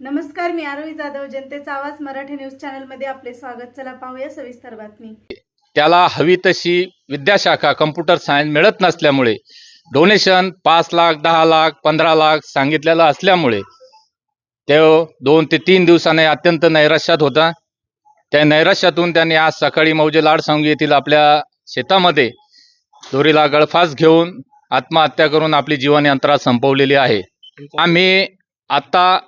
नमस्कार मी आरोही जाधव जनतेचा आवाज मराठी न्यूज चॅनलमध्ये आपले स्वागत. चला पाहूया सविस्तर बातमी. त्याला हवी तशी विद्याशाखा कम्प्युटर सायन्स मिळत नसल्यामुळे डोनेशन पाच लाख दहा लाख पंधरा लाख सांगितलेलं असल्यामुळे ते दोन ते तीन दिवसाने अत्यंत नैराश्यात होता. त्या नैराश्यातून त्यांनी आज सकाळी मौजे लाडसांगी येथील आपल्या शेतामध्ये दोरीला गळफास घेऊन आत्महत्या करून आपली जीवनयात्रा संपवलेली आहे. आम्ही आता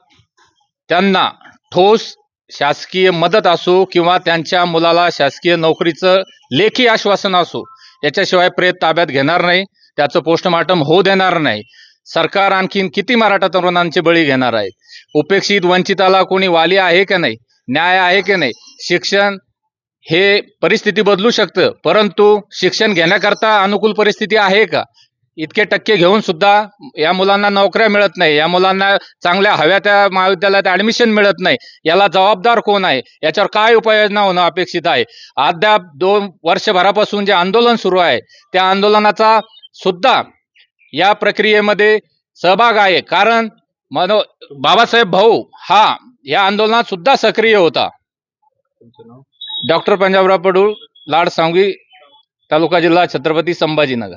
त्यांना ठोस शासकीय मदत असो किंवा त्यांच्या मुलाला शासकीय नोकरीचं लेखी आश्वासन असो याच्याशिवाय प्रेत ताब्यात घेणार नाही त्याचं पोस्टमार्टम होऊ देणार नाही. सरकार आणखीन किती मराठा तरुणांचे बळी घेणार आहे? उपेक्षित वंचिताला कोणी वाली आहे का नाही? न्याय आहे की नाही? शिक्षण हे परिस्थिती बदलू शकतं परंतु शिक्षण घेण्याकरता अनुकूल परिस्थिती आहे का? इतके टक्के घेऊन सुद्धा या मुलांना नोकऱ्या मिळत नाही. या मुलांना चांगल्या हव्या त्या महाविद्यालयात ऍडमिशन मिळत नाही. याला जबाबदार कोण आहे? याच्यावर काय उपाययोजना होणं अपेक्षित आहे? अद्याप दोन वर्षभरापासून जे आंदोलन सुरू आहे त्या आंदोलनाचा सुद्धा या प्रक्रियेमध्ये सहभाग आहे. कारण मनो बाबासाहेब भाऊ हा या आंदोलनात सुद्धा सक्रिय होता. डॉक्टर पंजाबराव पडूळ लाड सांगवी तालुका जिल्हा छत्रपती संभाजीनगर.